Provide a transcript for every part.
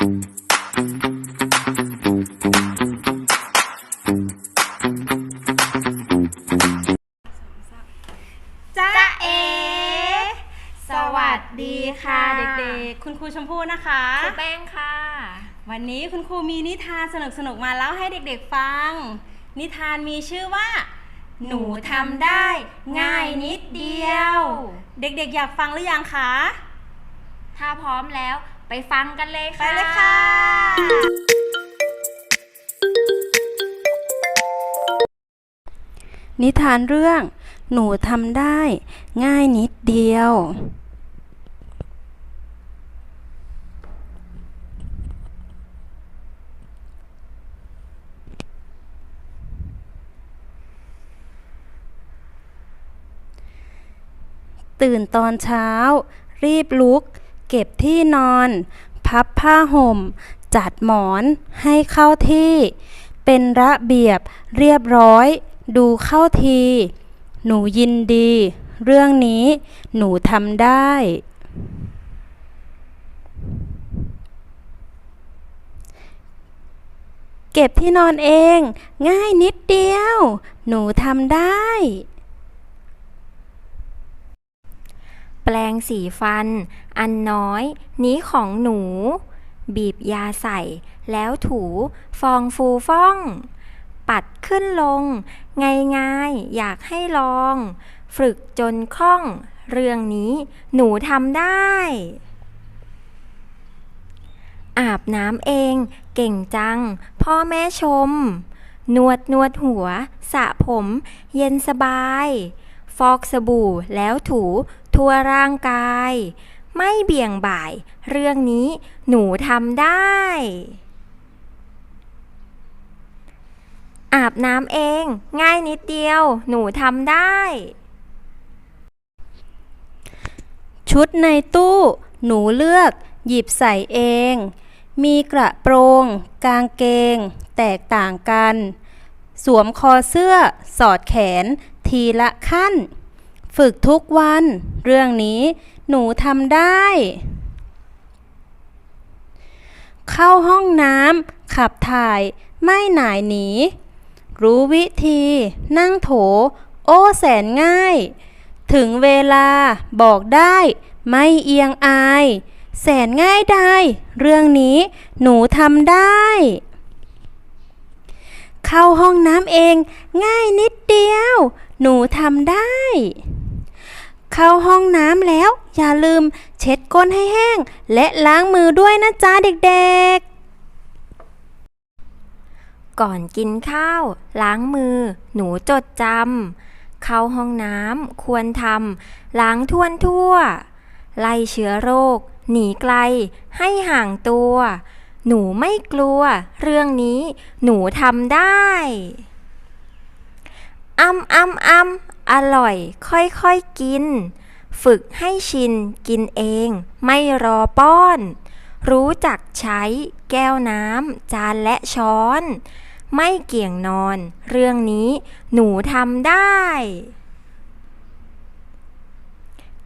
จ้าเอ สวัสดีค่ะเด็กๆ คุณครูชมพู่นะคะ ครูแป้งค่ะ วันนี้คุณครูมีนิทานสนุกๆ มาเล่าให้เด็กๆฟัง นิทานมีชื่อว่า หนูทำได้ง่ายนิดเดียว เด็กๆอยากฟังหรือยังคะ ถ้าพร้อมแล้ว ไปฟังกันเลยไปค่ะเลยค่ะ นิทานเรื่อง หนูทำได้ ง่ายนิดเดียว ตื่นตอนเช้า รีบลุก เก็บที่นอน พับผ้าห่ม จัดหมอนให้เข้าที่ เป็นระเบียบเรียบร้อย ดูเข้าที หนูยินดี เรื่องนี้หนูทำได้ เก็บที่นอนเอง ง่ายนิดเดียว หนูทำได้ แปลงสีฟัน อันน้อย นี้ของหนู บีบยาใส่ แล้วถูฟองฟูฟ่อง ปัดขึ้นลง ง่ายๆ อยากให้ลอง ฝึกจนคล่อง เรื่องนี้หนูทำได้ อาบน้ำเองเก่งจัง พ่อแม่ชม นวดนวดหัว สระผม เย็นสบาย ฟอกสบู่แล้วถู ทั่วร่างกาย ไม่เบี่ยงบ่าย เรื่องนี้หนูทำได้ อาบน้ำเอง ง่ายนิดเดียว หนูทำได้ ชุดในตู้ หนูเลือก หยิบใส่เอง มีกระโปรง กางเกง แตกต่างกัน สวมคอเสื้อ สอดแขน ทีละขั้น ฝึกทุกวัน เรื่องนี้หนูทำได้ เข้าห้องน้ำขับถ่าย ไม่หน่ายหนี รู้วิธี นั่งโถ โอ้แสนง่าย ถึงเวลาบอกได้ ไม่เอียงอาย แสนง่ายได้ เรื่องนี้หนูทำได้ เข้าห้องน้ำเอง ง่ายนิดเดียว หนูทำได้ เข้าห้องน้ำแล้ว อย่าลืมเช็ดก้นให้แห้ง และล้างมือด้วยนะจ๊ะเด็กๆ ก่อนกินข้าว ล้างมือ หนูจดจำเข้าห้องน้ำควรทำล้างท่วนทั่ว ไล่เชื้อโรค หนีไกล ให้ห่างตัว หนูไม่กลัว เรื่องนี้ หนูทำได้อ้ำอ้ำอ้ำ อร่อย ค่อยๆกิน ฝึกให้ชิน กินเอง ไม่รอป้อน รู้จักใช้ แก้วน้ำ จานและช้อน ไม่เกี่ยงนอน เรื่องนี้ หนูทำได้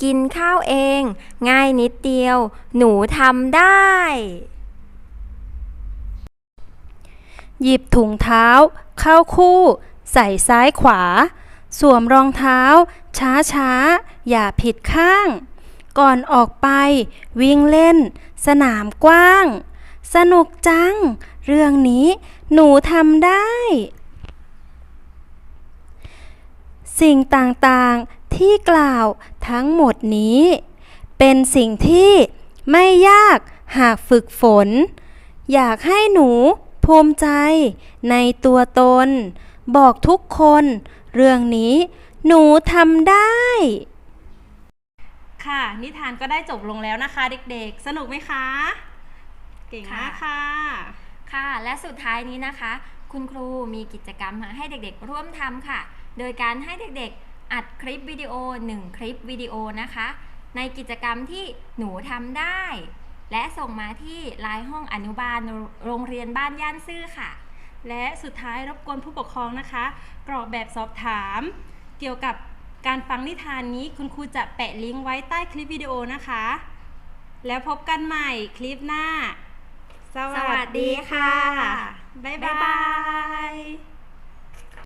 กินข้าวเอง ง่ายนิดเดียว หนูทำได้หยิบถุงเท้า เข้าคู่ ใส่ซ้ายขวา สวมรองเท้า ช้าช้าๆอย่าผิดข้าง ก่อนออกไป วิ่งเล่น สนามกว้าง สนุกจัง เรื่องนี้หนูทำได้ สิ่งต่างๆที่กล่าวทั้งหมดนี้ เป็นสิ่งที่ไม่ยากหากฝึกฝน อยากให้หนูภูมิใจในตัวตน บอกทุกคน เรื่องนี้ หนูทำได้ ค่ะ นิทานก็ได้จบลงแล้วนะคะ เด็กๆ สนุกไหมคะ เก่งมากค่ะ ค่ะ และสุดท้ายนี้นะคะ คุณครูมีกิจกรรมมาให้เด็กๆ ร่วมทำค่ะ โดยการให้เด็กๆ อัดคลิปวิดีโอ 1 คลิปวิดีโอนะคะ ในกิจกรรมที่หนูทำได้ และส่งมาที่ไลน์ห้องอนุบาลโรงเรียนบ้านย่านซื่อค่ะ และสุดท้ายรบกวนผู้ปกครองนะคะ กรอกแบบสอบถาม เกี่ยวกับการฟังนิทานนี้คุณครูจะแปะลิงก์ไว้ใต้คลิปวิดีโอนะคะ แล้วพบกันใหม่คลิปหน้า สวัสดีค่ะ บ๊ายบาย